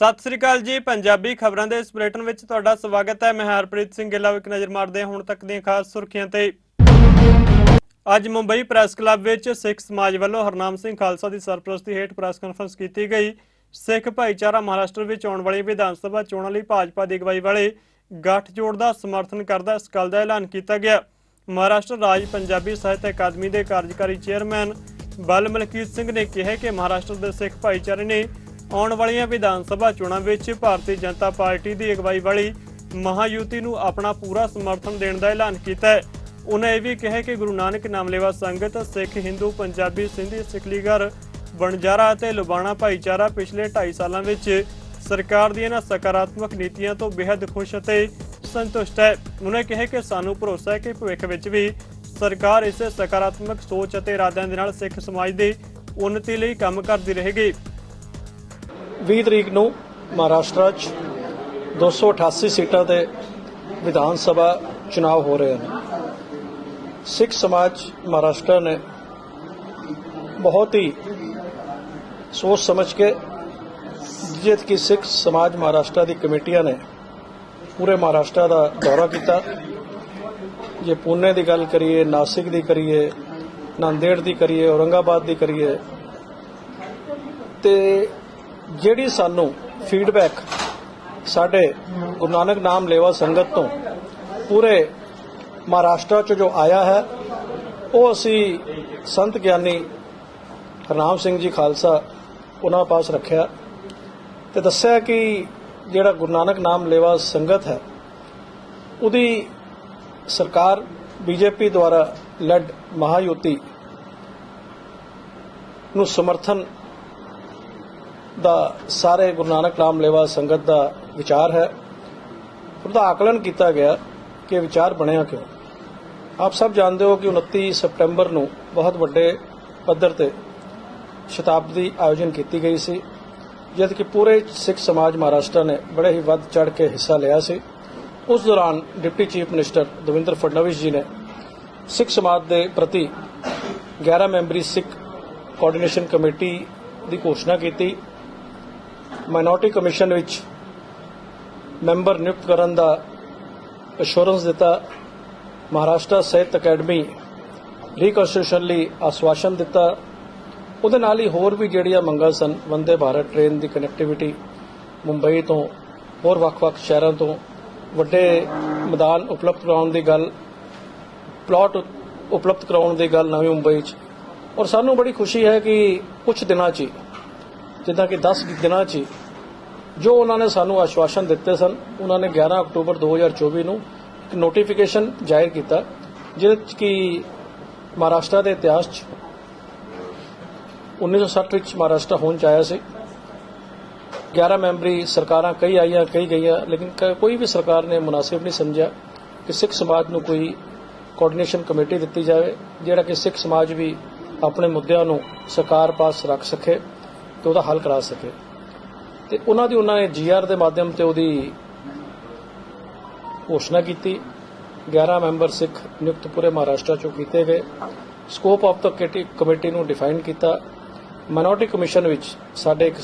ਸਤਿ ਸ੍ਰੀ ਅਕਾਲ ਜੀ, ਪੰਜਾਬੀ ਖਬਰਾਂ ਦੇ ਇਸ ਬੁਲੇਟਿਨ ਵਿੱਚ ਤੁਹਾਡਾ ਸਵਾਗਤ ਹੈ। ਮੈਂ ਹਰਪ੍ਰੀਤ ਸਿੰਘ ਗਿੱਲਾ ਇੱਕ ਨਜ਼ਰ ਮਾਰਦੇ ਹਾਂ ਹੁਣ ਤੱਕ ਦੀਆਂ ਖਾਸ ਸੁਰਖੀਆਂ ਤੇ। ਅੱਜ ਮੁੰਬਈ ਪ੍ਰੈਸ ਕਲੱਬ ਵਿੱਚ ਸਿੱਖ ਸਮਾਜ ਵੱਲੋਂ ਹਰਨਾਮ ਸਿੰਘ ਖਾਲਸਾ ਦੀ ਸਰਪ੍ਰਸਤੀ ਹੇਠ ਪ੍ਰੈਸ ਕਾਨਫਰੰਸ ਕੀਤੀ ਗਈ। ਸਿੱਖ ਭਾਈਚਾਰਾ ਮਹਾਰਾਸ਼ਟਰ ਵਿੱਚ ਆਉਣ ਵਾਲੀ ਵਿਧਾਨ ਸਭਾ ਚੋਣਾਂ ਲਈ ਭਾਜਪਾ ਦੀ ਅਗਵਾਈ ਵਾਲੇ ਗੱਠਜੋੜ ਦਾ ਸਮਰਥਨ ਕਰਦਾ ਇਸ ਗੱਲ ਦਾ ਐਲਾਨ ਕੀਤਾ ਗਿਆ। ਮਹਾਰਾਸ਼ਟਰ ਰਾਜ ਪੰਜਾਬੀ ਸਾਹਿਤ ਅਕਾਦਮੀ ਦੇ ਕਾਰਜਕਾਰੀ ਚੇਅਰਮੈਨ ਬਲ ਮਲਕੀਤ ਸਿੰਘ ਨੇ ਕਿਹਾ ਕਿ ਮਹਾਰਾਸ਼ਟਰ ਦੇ ਸਿੱਖ ਭਾਈਚਾਰੇ ਨੇ ਆਉਣ ਵਾਲੀਆਂ ਵਿਧਾਨ ਸਭਾ ਚੋਣਾਂ ਵਿੱਚ ਭਾਰਤੀ ਜਨਤਾ ਪਾਰਟੀ ਦੀ ਅਗਵਾਈ ਵਾਲੀ ਮਹਾਯੂਤੀ ਨੂੰ ਆਪਣਾ ਪੂਰਾ ਸਮਰਥਨ ਦੇਣ ਦਾ ਐਲਾਨ ਕੀਤਾ ਹੈ। ਉਹਨਾਂ ਇਹ ਵੀ ਕਿਹਾ ਕਿ ਗੁਰੂ ਨਾਨਕ ਨਾਮਲੇਵਾ ਸੰਗਤ, ਸਿੱਖ, ਹਿੰਦੂ, ਪੰਜਾਬੀ, ਸਿੰਧੀ ਸਿਕਲੀਗਰ ਬਣਜਾਰਾ ਅਤੇ ਲੁਬਾਣਾ ਭਾਈਚਾਰਾ ਪਿਛਲੇ 2.5 ਸਾਲਾਂ ਵਿੱਚ ਸਰਕਾਰ ਦੀਆਂ ਇਹਨਾਂ ਸਕਾਰਾਤਮਕ ਨੀਤੀਆਂ ਤੋਂ ਬੇहद ਖੁਸ਼ ਅਤੇ ਸੰਤੁਸ਼ਟ ਹੈ। ਉਹਨਾਂ ਕਿਹਾ ਕਿ ਸਾਨੂੰ ਭਰੋਸਾ ਹੈ ਕਿ ਭਵਿੱਖ ਵਿੱਚ ਵੀ ਸਰਕਾਰ ਇਸੇ ਸਕਾਰਾਤਮਕ ਸੋਚ ਅਤੇ ਇਰਾਦਿਆਂ ਦੇ ਨਾਲ ਸਿੱਖ ਸਮਾਜ ਦੀ ਉન્નਤੀ ਲਈ ਕੰਮ ਕਰਦੀ ਰਹੇਗੀ। 20 ਤਰੀਕ ਨੂੰ ਮਹਾਰਾਸ਼ਟਰ 'ਚ 288 ਸੀਟਾਂ ਤੇ ਵਿਧਾਨ ਸਭਾ ਚੁਣਾਵ ਹੋ ਰਹੇ ਹਨ। ਸਿੱਖ ਸਮਾਜ ਮਹਾਰਾਸ਼ਟਰ ਨੇ ਬਹੁਤ ਹੀ ਸੋਚ ਸਮਝ ਕੇ ਜਿੱਤ ਕਿ ਸਿੱਖ ਸਮਾਜ ਮਹਾਰਾਸ਼ਟਰ ਦੀ ਕਮੇਟੀਆਂ ਨੇ ਪੂਰੇ ਮਹਾਰਾਸ਼ਟਰ ਦਾ ਦੌਰਾ ਕੀਤਾ। ਜੇ ਪੁਣੇ ਦੀ ਗੱਲ ਕਰੀਏ, ਨਾਸਿਕ ਦੀ ਕਰੀਏ, ਨਾਂਦੇੜ ਦੀ ਕਰੀਏ, ਔਰੰਗਾਬਾਦ ਦੀ ਕਰੀਏ, ਤੇ ਜਿਹੜੀ ਸਾਨੂੰ ਫੀਡਬੈਕ ਸਾਡੇ ਗੁਰੂ ਨਾਨਕ ਨਾਮ ਲੇਵਾ ਸੰਗਤ ਤੋਂ ਪੂਰੇ ਮਹਾਰਾਸ਼ਟਰ ਚ ਜੋ ਆਇਆ ਹੈ, ਉਹ ਅਸੀਂ ਸੰਤ ਗਿਆਨੀ ਹਰਨਾਮ ਸਿੰਘ ਜੀ ਖਾਲਸਾ ਉਹਨਾਂ ਪਾਸ ਰੱਖਿਆ ਤੇ ਦੱਸਿਆ ਕਿ ਜਿਹੜਾ ਗੁਰੂ ਨਾਨਕ ਨਾਮ ਲੇਵਾ ਸੰਗਤ ਹੈ, ਉਹਦੀ ਸਰਕਾਰ ਬੀਜੇਪੀ ਦੁਆਰਾ ਲੈਡ ਮਹਾਯੁਤੀ ਨੂੰ ਸਮਰਥਨ ਦਾ ਸਾਰੇ ਗੁਰੂ ਨਾਨਕ ਨਾਮ ਲੇਵਾ ਸੰਗਤ ਦਾ ਵਿਚਾਰ ਹੈ। ਉਹਦਾ ਆਕਲਨ ਕੀਤਾ ਗਿਆ ਕਿ ਵਿਚਾਰ ਬਣਿਆ ਕਿਉਂ? ਆਪ ਸਭ ਜਾਣਦੇ ਹੋ ਕਿ 29 ਸਪਟੈਂਬਰ ਨੂੰ ਬਹੁਤ ਵੱਡੇ ਪੱਧਰ ਤੇ ਸ਼ਤਾਬਦੀ ਆਯੋਜਨ ਕੀਤੀ ਗਈ ਸੀ ਜਦ ਕਿ ਪੂਰੇ ਸਿੱਖ ਸਮਾਜ ਮਹਾਰਾਸ਼ਟਰ ਨੇ ਬੜੇ ਹੀ ਵੱਧ ਚੜ ਕੇ ਹਿੱਸਾ ਲਿਆ ਸੀ। ਉਸ ਦੌਰਾਨ deputy chief minister Devendra Fadnavis ji ਨੇ ਸਿੱਖ ਸਮਾਜ ਦੇ ਪ੍ਰਤੀ 11 ਮੈਂਬਰੀ ਸਿੱਖ ਕੋਆਰਡੀਨੇਸ਼ਨ ਕਮੇਟੀ ਦੀ ਘੋਸ਼ਣਾ ਕੀਤੀ। ਮਾਈਨੋਰਟੀ ਕਮਿਸ਼ਨ ਵਿੱਚ ਮੈਂਬਰ ਨਿਯੁਕਤ ਕਰਨ ਦਾ ਅਸ਼ੋਰੈਂਸ ਦਿੱਤਾ। ਮਹਾਰਾਸ਼ਟਰ ਸਾਹਿਤ ਅਕੈਡਮੀ ਰੀਕਨਸਟਰਕਸ਼ਨ ਲਈ ਆਸ਼ਵਾਸਨ ਦਿੱਤਾ। ਉਹਦੇ ਨਾਲ ਹੀ ਹੋਰ ਵੀ ਜਿਹੜੀਆਂ ਮੰਗਾਂ ਸਨ, ਵੰਦੇ ਭਾਰਤ ਟ੍ਰੇਨ ਦੀ ਕਨੈਕਟੀਵਿਟੀ ਮੁੰਬਈ ਤੋਂ, ਹੋਰ ਵੱਖ-ਵੱਖ ਸ਼ਹਿਰਾਂ ਤੋਂ, ਵੱਡੇ ਮੈਦਾਨ ਉਪਲਬਧ ਕਰਾਉਣ ਦੀ ਗੱਲ ਪਲਾਟ ਉਪਲਬਧ ਕਰਾਉਣ ਦੀ ਗੱਲ ਨਵੀਂ ਮੁੰਬਈ 'ਚ। ਔਰ ਸਾਨੂੰ ਬੜੀ ਖੁਸ਼ੀ ਹੈ ਕਿ ਕੁਝ ਦਿਨਾਂ 'ਚ ਹੀ ਜਿੱਦਾਂ ਕਿ 10 ਦਿਨਾਂ 'ਚ ਜੋ ਉਹਨਾਂ ਨੇ ਸਾਨੂੰ ਆਸ਼ਵਾਸਨ ਦਿੱਤੇ ਸਨ, ਉਹਨਾਂ ਨੇ 11 ਅਕਤੂਬਰ 2024 ਨੂੰ ਇੱਕ ਨੋਟੀਫਿਕੇਸ਼ਨ ਜਾਰੀ ਕੀਤਾ, ਜਿਹਦੇ 'ਚ ਕਿ ਮਹਾਰਾਸ਼ਟਰ ਦੇ ਇਤਿਹਾਸ 'ਚ 1960 ਵਿੱਚ ਮਹਾਰਾਸ਼ਟਰ ਹੋਣ 'ਚ ਆਇਆ ਸੀ। 11 ਮੈਂਬਰੀ ਸਰਕਾਰਾਂ ਕਈ ਆਈਆਂ, ਕਈ ਗਈਆਂ, ਲੇਕਿਨ ਕੋਈ ਵੀ ਸਰਕਾਰ ਨੇ ਮੁਨਾਸਿਬ ਨਹੀਂ ਸਮਝਿਆ ਕਿ ਸਿੱਖ ਸਮਾਜ ਨੂੰ ਕੋਈ ਕੋਆਰਡੀਨੇਸ਼ਨ ਕਮੇਟੀ ਦਿੱਤੀ ਜਾਵੇ, ਜਿਹੜਾ ਕਿ ਸਿੱਖ ਸਮਾਜ ਵੀ ਆਪਣੇ ਮੁੱਦਿਆਂ ਨੂੰ ਸਰਕਾਰ ਪਾਸ ਰੱਖ ਸਕੇ। ਤੇ ਉਹਦਾ ਹੱਲ ਕਰਾ ਸਕੇ। ਤੇ ਉਹਨਾਂ ਦੀ ਉਹਨਾਂ ਨੇ ਜੀਆਰ ਦੇ ਮਾਧਿਅਮ ਤੇ ਉਹਦੀ ਘੋਸ਼ਣਾ ਕੀਤੀ। 11 ਮੈਂਬਰ ਸਿੱਖ ਨਿਯੁਕਤ ਪੂਰੇ ਮਹਾਰਾਸ਼ਟਰ ਚੋਂ ਕੀਤੇ ਗਏ। ਸਕੋਪ ਆਫ ਦ ਕਮੇਟੀ ਨੂੰ ਡਿਫਾਈਨ ਕੀਤਾ। ਮਾਈਨੋਰਟੀ ਕਮਿਸ਼ਨ ਵਿੱਚ ਸਾਡੇ ਇੱਕ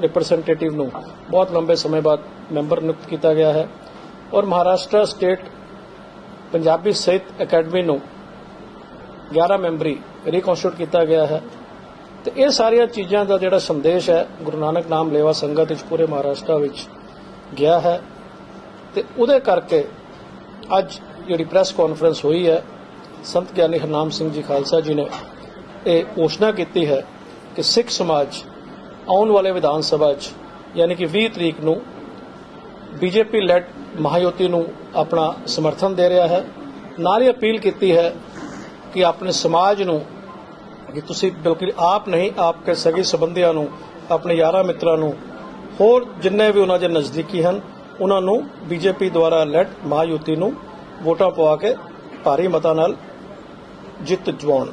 ਰਿਪਰੈਜ਼ੈਂਟੇਟਿਵ ਨੂੰ ਬਹੁਤ ਲੰਬੇ ਸਮੇਂ ਬਾਅਦ ਮੈਂਬਰ ਨਿਯੁਕਤ ਕੀਤਾ ਗਿਆ ਹੈ। ਔਰ ਮਹਾਰਾਸ਼ਟਰ ਸਟੇਟ ਪੰਜਾਬੀ ਸਾਹਿਤ ਅਕੈਡਮੀ ਨੂੰ 11 ਮੈਂਬਰੀ ਰੀਕਨਸਟੀਟਿਊਟ ਕੀਤਾ ਗਿਆ ਹੈ। ਤੇ ਇਹ ਸਾਰੀਆਂ ਚੀਜ਼ਾਂ ਦਾ ਜਿਹੜਾ ਸੰਦੇਸ਼ ਹੈ, ਗੁਰੂ ਨਾਨਕ ਨਾਮ ਲੇਵਾ ਸੰਗਤ ਵਿੱਚ ਪੂਰੇ ਮਹਾਰਾਸ਼ਟਰ ਵਿੱਚ ਗਿਆ ਹੈ ਤੇ ਉਹਦੇ ਕਰਕੇ ਅੱਜ ਜਿਹੜੀ ਪ੍ਰੈਸ ਕਾਨਫਰੰਸ ਹੋਈ ਹੈ, ਸੰਤ ਗਿਆਨੀ ਹਰਨਾਮ ਸਿੰਘ ਜੀ ਖਾਲਸਾ ਜੀ ਨੇ ਇਹ ਘੋਸ਼ਣਾ ਕੀਤੀ ਹੈ ਕਿ ਸਿੱਖ ਸਮਾਜ ਆਉਣ ਵਾਲੇ ਵਿਧਾਨ ਸਭਾ 'ਚ ਯਾਨੀ ਕਿ 20 ਤਰੀਕ ਨੂੰ ਬੀਜੇਪੀ ਲੈਡ ਮਹਾਯੋਤੀ ਨੂੰ ਆਪਣਾ ਸਮਰਥਨ ਦੇ ਰਿਹਾ ਹੈ। ਨਾਲ ਹੀ ਅਪੀਲ ਕੀਤੀ ਹੈ ਕਿ ਆਪਣੇ ਸਮਾਜ ਨੂੰ ਕਿ ਤੁਸੀਂ ਬਿਲਕੁਲ ਆਪ ਨਹੀਂ ਆਪਕੇ ਸਗੀ ਸਬੰਧੀਆਂ ਨੂੰ, ਆਪਣੇ ਯਾਰਾਂ ਮਿੱਤਰਾਂ ਨੂੰ, ਹੋਰ ਜਿੰਨੇ ਵੀ ਉਹਨਾਂ ਦੇ ਨਜ਼ਦੀਕੀ ਹਨ, ਉਹਨਾਂ ਨੂੰ ਬੀਜੇਪੀ ਦੁਆਰਾ ਲੈਟ ਮਹਾਯੁਤੀ ਨੂੰ ਵੋਟਾਂ ਪਵਾ ਕੇ ਭਾਰੀ ਮਤਾਂ ਨਾਲ ਜਿੱਤ ਜਵਾਉਣ।